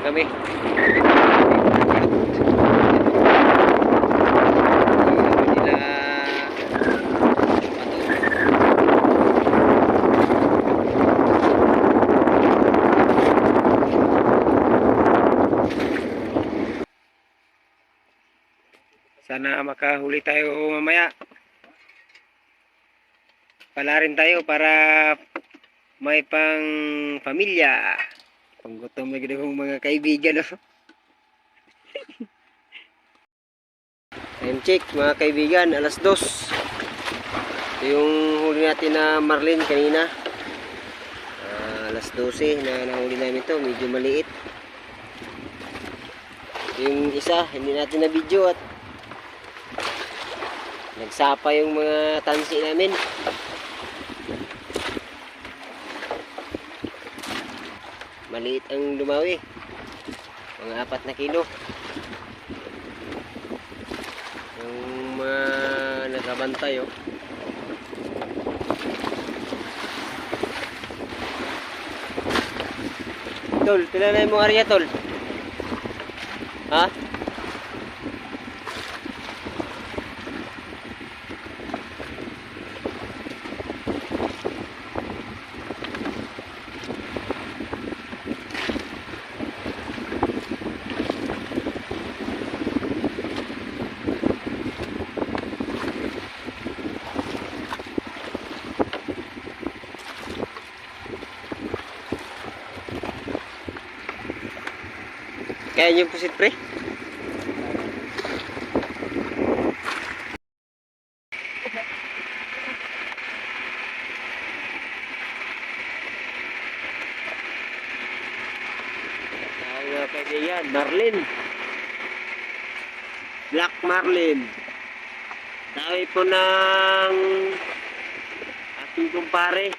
lang kami. Sana makahuli tayo mamaya. Pala rin tayo para may pang pamilya. Panggutom na ginagong mga kaibigan. No? Time check mga kaibigan, alas dos. Ito yung huli natin na marlin kanina. Ah, alas 12 na nahuli namin to, medyo maliit. Yung isa, hindi natin na video at nagsapa yung mga tansi namin. Maliit ang lumawi. Mga apat na kilo. Yung mga nakabantay oh. Tol, tinanay mo area tol. Ha? Kaya yung pusit pre? Mga kaibigan, Marlin. Black Marlin. Sabi po ng ating kumpare.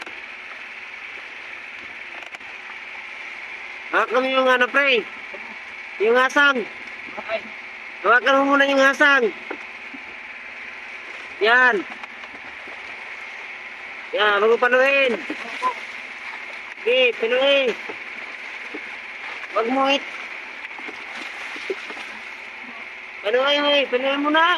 Ah, kami yung ano pre? Yung asang. Hawakan mo muna yung asang. Yan. Yan, bago panuin. Sige, pinuin. Huwag mo it. Panuin mo eh, panuin mo na.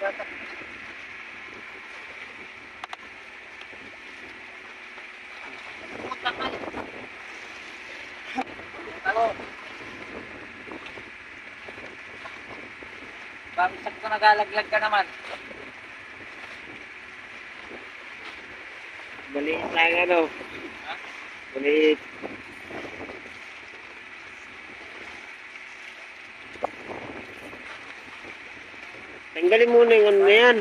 Bakit sakto nagalaglag ka naman? Maliit lang ano. Maliit. Tanggalin muna yung ano na yan.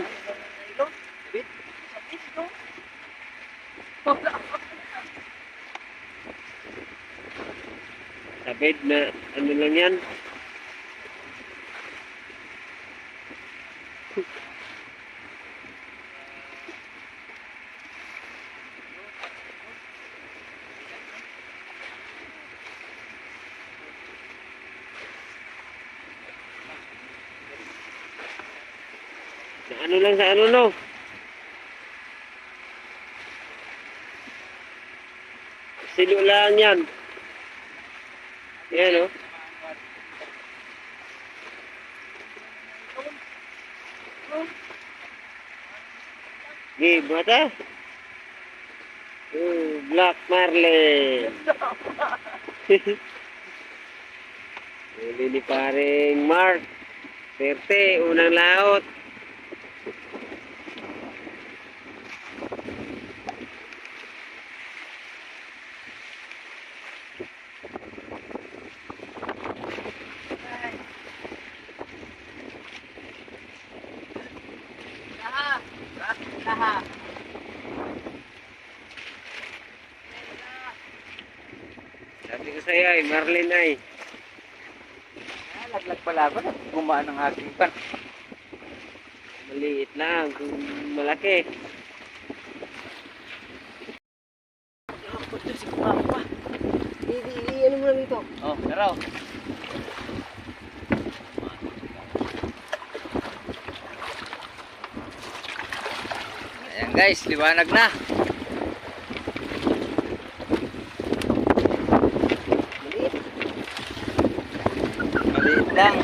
Sabid na ano lang yan. Ano lang sa ano no. Silo lang yan. Yan oh. Gi, bata. Oh, Black Marlin. Huli ni paring Mark. Perte, unang laot. Ay, Marlin ay. Ah, laglag pala ba? Gumaan ang aking pan. Maliit lang, kung malaki. Hindi, ano mo lang dito. Oh, pero. Ayan guys, liwanag na. Maliit. Maliit lang.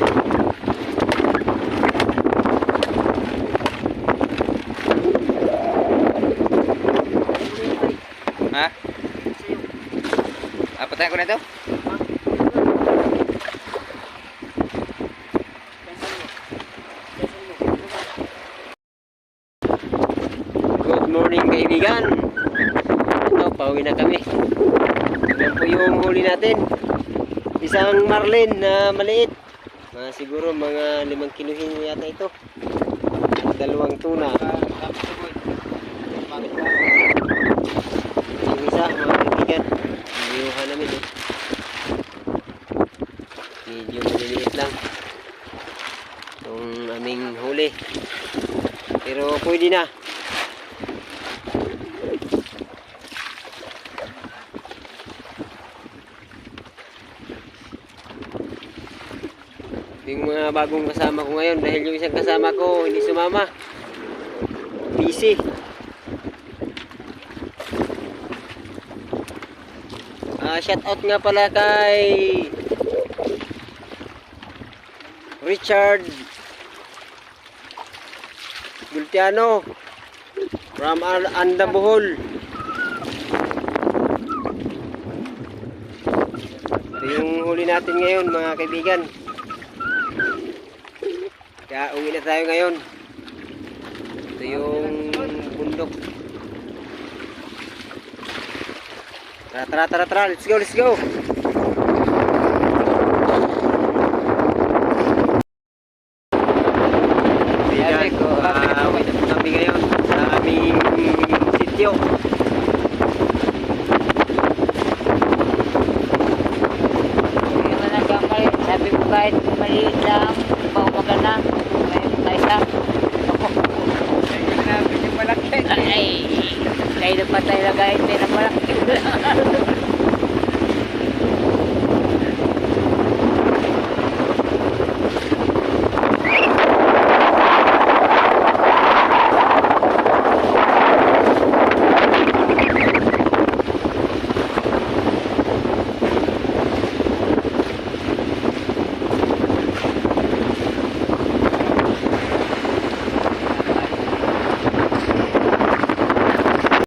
Ha? Ah, patayin ko na ito? Good morning kaibigan. Ito, pauwi na kami. Yan po yung huli natin. Isang marlin na maliit. Mga siguro mga limang kiluhin yata ito. Dalawang tuna. Yung isa, mga kaibigan. Niliuha namin eh. Medyo maliliit lang. Itong aming huli. Pero pwede na. Yung mga bagong kasama ko ngayon dahil yung isang kasama ko hindi sumama. Busy. Ah, shout out nga pala kay Richard Gultiano from Ar- Andabohol. Ito yung huli natin ngayon mga kaibigan. Kaya uwi na tayo ngayon. Ito yung bundok. Tara, tara, tara, tara. Let's go, let's go. Ayan, uh, uwi na po kami ngayon sa aming sityo. Hindi naman nagkamali. Sabi ko kahit maliit lang, paumaga na. Ngayon tayo sa. Ay, kayo na patay na hindi na malaki.